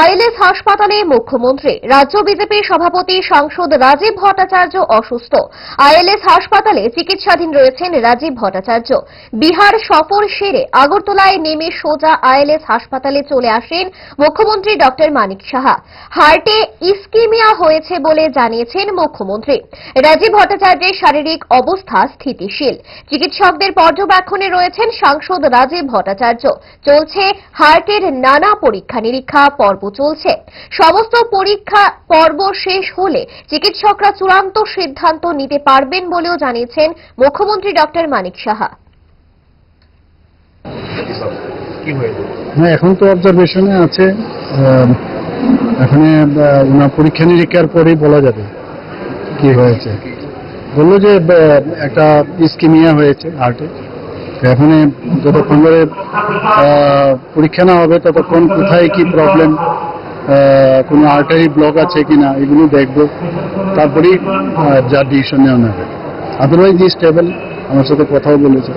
ILS হাসপাতালে মুখ্যমন্ত্রী, রাজ্য বিজেপির সভাপতি সাংসদ রাজীব ভট্টাচার্য অসুস্থ। আইএলএস হাসপাতালে চিকিৎসাধীন রয়েছেন রাজীব ভট্টাচার্য। বিহার সফর সেরে আগরতলায় নেমে সোজা আইএলএস হাসপাতালে চলে আসেন মুখ্যমন্ত্রী ডক্টর মানিক সাহা। হার্টে ইস্কিমিয়া হয়েছে বলে জানিয়েছেন মুখ্যমন্ত্রী। রাজীব ভট্টাচার্যের শারীরিক অবস্থা স্থিতিশীল। চিকিৎসকদের পর্যবেক্ষণে রয়েছেন সাংসদ রাজীব ভট্টাচার্য। চলছে হার্টের নানা পরীক্ষা নিরীক্ষা পর্ব চলছে। সমস্ত পরীক্ষা পর্ব শেষ হলে চিকিৎসকরা চূড়ান্ত সিদ্ধান্ত নিতে পারবেন বলেও জানিয়েছেন মুখ্যমন্ত্রী ডক্টর মানিক সাহা। হ্যাঁ এখন তো অবজারভেশনে আছে। আহ, এখানে ওনার পরীক্ষা নিরীক্ষার পরেই বলা যাবে কি হয়েছে। বলল যে একটা ইস্কিমিয়া হয়েছে হার্টে এখন যতক্ষণ ধরে পরীক্ষা নেওয়া হবে, ততক্ষণ কোথায় কি প্রবলেম কোনো আর্টারি ব্লক আছে কি না এগুলো দেখব। তারপরেই যা ডিসিশন নেওয়া হবে। আদারওয়াইজ স্টেবল আমার সাথে কথাও বলেছে।